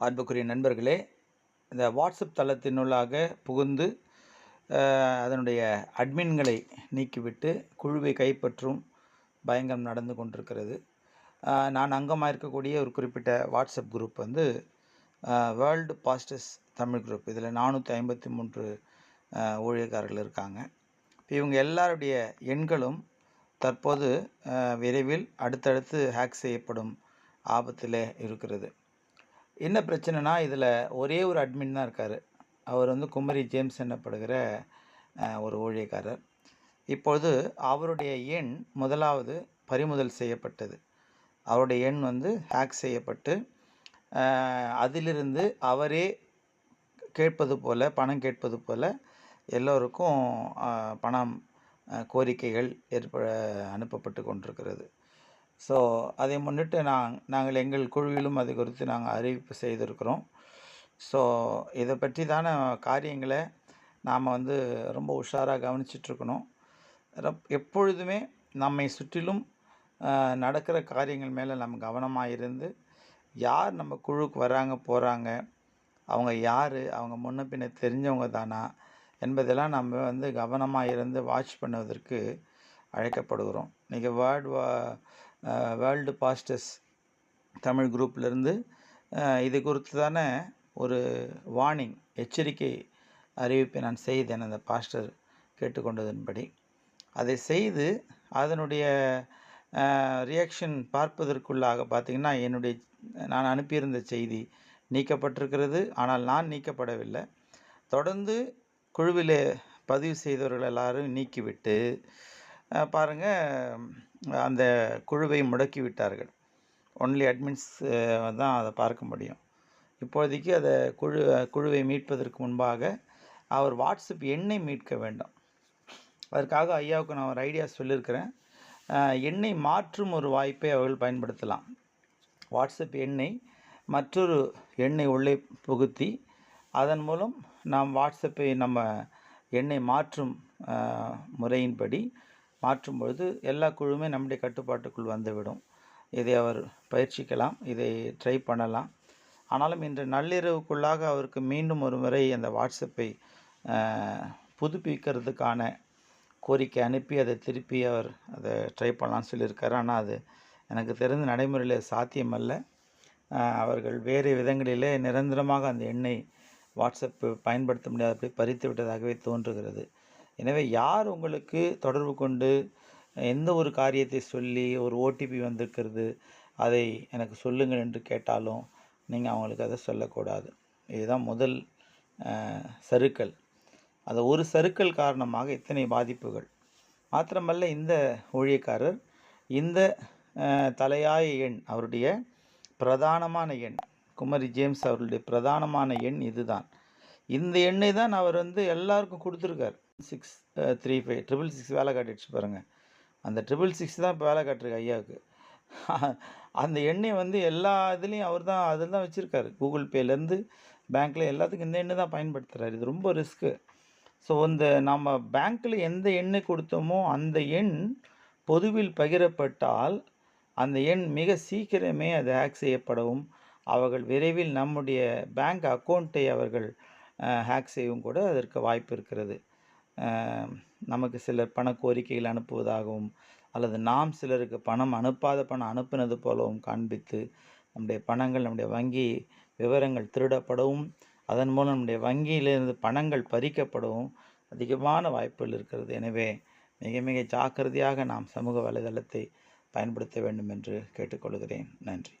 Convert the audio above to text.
அன்புக்குரிய நண்பர்களே இந்த வாட்ஸ்அப் தளத்தினுள்ளாக புகுந்து அதனுடைய அட்மின்களை நீக்கிவிட்டு குழுவை கைப்பற்றும் பயங்கரம் நடந்து கொண்டிருக்கிறது. நான் அங்கமாக இருக்கக்கூடிய ஒரு குறிப்பிட்ட வாட்ஸ்அப் குரூப் வந்து வேர்ல்டு பாஸ்டர்ஸ் தமிழ் குரூப். இதில் நானூற்றி ஐம்பத்தி மூன்று ஊழியக்காரர்கள் இருக்காங்க. இவங்க எல்லாருடைய எண்களும் தற்போது விரைவில் அடுத்தடுத்து ஹேக் செய்யப்படும் ஆபத்தில் இருக்கிறது. என்ன பிரச்சனைனா இதில் ஒரே ஒரு அட்மின் தான் இருக்கார். அவர் வந்து குமரி ஜேம்ஸ் எனப்படுகிற ஒரு ஊழியக்காரர். இப்பொழுது அவருடைய எண் முதலாவது பறிமுதல் செய்யப்பட்டது. அவருடைய எண் வந்து ஹேக் செய்யப்பட்டு அதிலிருந்து அவரே கேட்பது போல் பணம் கேட்பது போல் எல்லோருக்கும் பணம் கோரிக்கைகள் ஏற்ப அனுப்பப்பட்டு கொண்டிருக்கிறது. ஸோ அதை முன்னிட்டு நான் நாங்கள் எங்கள் குழுவிலும் அது குறித்து நாங்கள் அறிவிப்பு செய்திருக்கிறோம். ஸோ இதை பற்றி தான காரியங்களை நாம் வந்து ரொம்ப உஷாராக கவனிச்சிட்ருக்கணும். எப்பொழுதுமே நம்மை சுற்றிலும் நடக்கிற காரியங்கள் மேலே நம்ம கவனமாக இருந்து யார் நம்ம குழுவுக்கு வராங்க போகிறாங்க அவங்க யார் அவங்க முன்ன பின்ன தெரிஞ்சவங்க தானா என்பதெல்லாம் நம்ம வந்து கவனமாக இருந்து வாட்ச் பண்ணுவதற்கு அழைக்கப்படுகிறோம். இன்றைக்கி வேர்ல்டு வா வேர்ல்டு பாஸ்டர்ஸ் தமிழ் குரூப்லேருந்து இது குறித்து தானே ஒரு வார்னிங் எச்சரிக்கை அறிவிப்பை நான் செய்தேன் அந்த பாஸ்டர் கேட்டுக்கொண்டதன்படி. அதை செய்து அதனுடைய ரியாக்ஷன் பார்ப்பதற்குள்ளாக பார்த்திங்கன்னா என்னுடைய நான் அனுப்பியிருந்த செய்தி நீக்கப்பட்டிருக்கிறது. ஆனால் நான் நீக்கப்படவில்லை. தொடர்ந்து குழுவிலே பதிவு செய்தவர்கள் எல்லாரும் நீக்கிவிட்டு பாருங்கள் பாருங்க அந்த குழுவை முடக்கி விட்டார்கள். ஒன்லி அட்மின்ஸ் தான் அதை பார்க்க முடியும். இப்போதைக்கு அதை குழு குழுவை மீட்பதற்கு முன்பாக அவர் வாட்ஸ்அப் எண்ணை மீட்க வேண்டும். அதற்காக ஐயாவுக்கு நான் ஒரு ஐடியா சொல்லியிருக்கிறேன். எண்ணை மாற்றும் ஒரு வாய்ப்பை அவர்கள் பயன்படுத்தலாம். வாட்ஸ்அப் எண்ணை மற்றொரு எண்ணை உள்ளே புகுத்தி அதன் மூலம் நாம் வாட்ஸ்அப்பை நம்ம எண்ணை மாற்றும் முறையின்படி மாற்றும் பொழுது எல்லா குழுவுமே நம்முடைய கட்டுப்பாட்டுக்குள் வந்துவிடும். இதை அவர் பயிற்சிக்கலாம் இதை ட்ரை பண்ணலாம். ஆனாலும் இன்று நள்ளிரவுக்குள்ளாக அவருக்கு மீண்டும் ஒரு முறை அந்த வாட்ஸ்அப்பை புதுப்பிக்கிறதுக்கான கோரிக்கை அனுப்பி அதை திருப்பி அவர் அதை ட்ரை பண்ணலான்னு சொல்லியிருக்காரு. ஆனால் அது எனக்கு தெரிந்த நடைமுறையில் சாத்தியமல்ல. அவர்கள் வேறு விதங்களிலே நிரந்தரமாக அந்த எண்ணை வாட்ஸ்அப் பயன்படுத்த முடியாதபடி பறித்து விட்டதாகவே தோன்றுகிறது. எனவே யார் உங்களுக்கு தொடர்பு கொண்டு எந்த ஒரு காரியத்தை சொல்லி ஒரு ஓடிபி வந்திருக்கிறது அதை எனக்கு சொல்லுங்கள் என்று கேட்டாலும் நீங்கள் அவங்களுக்கு அதை சொல்லக்கூடாது. இதுதான் முதல் சருக்கள் அந்த ஒரு சருக்கள் காரணமாக இத்தனை பாதிப்புகள். மாத்திரமல்ல இந்த ஊழியக்காரர் இந்த தலையாய எண் அவருடைய பிரதானமான எண் குமரி ஜேம்ஸ் அவர்களுடைய பிரதானமான எண் இதுதான். இந்த எண்ணை தான் அவர் வந்து எல்லாருக்கும் கொடுத்துருக்கார். Six three five triple six வேலை காட்டிடுச்சு பாருங்கள் அந்த ட்ரிபிள் சிக்ஸ் தான் இப்போ வேலை காட்டுருக்கு ஐயாவுக்கு. அந்த எண்ணெய் வந்து எல்லா இதுலேயும் அவர் தான் அதில் தான் வச்சுருக்காரு. கூகுள் பேலேருந்து பேங்க்கில் எல்லாத்துக்கும் இந்த எண்ணெய் தான் பயன்படுத்துகிறார் இது ரொம்ப ரிஸ்க்கு ஸோ இந்த நம்ம பேங்க்கில் எந்த எண்ணெய் கொடுத்தோமோ அந்த எண் பொதுவில் பகிரப்பட்டால் அந்த எண் மிக சீக்கிரமே அது ஹேக் செய்யப்படவும் அவர்கள் விரைவில் நம்முடைய பேங்க் அக்கௌண்ட்டை அவர்கள் ஹேக் செய்யவும் கூட அதற்கு வாய்ப்பு இருக்கிறது. நமக்கு சிலர் பண கோரிக்கைகள் அனுப்புவதாகவும் அல்லது நாம் சிலருக்கு பணம் அனுப்பாத பணம் அனுப்பினது போலவும் காண்பித்து நம்முடைய பணங்கள் நம்முடைய வங்கி விவரங்கள் திருடப்படவும் அதன் மூலம் நம்முடைய வங்கியிலிருந்து பணங்கள் பறிக்கப்படவும் அதிகமான வாய்ப்புகள் இருக்கிறது. எனவே மிக மிக ஜாக்கிரதையாக நாம் சமூக வலைதளத்தை பயன்படுத்த வேண்டும் என்று கேட்டுக்கொள்கிறேன். நன்றி.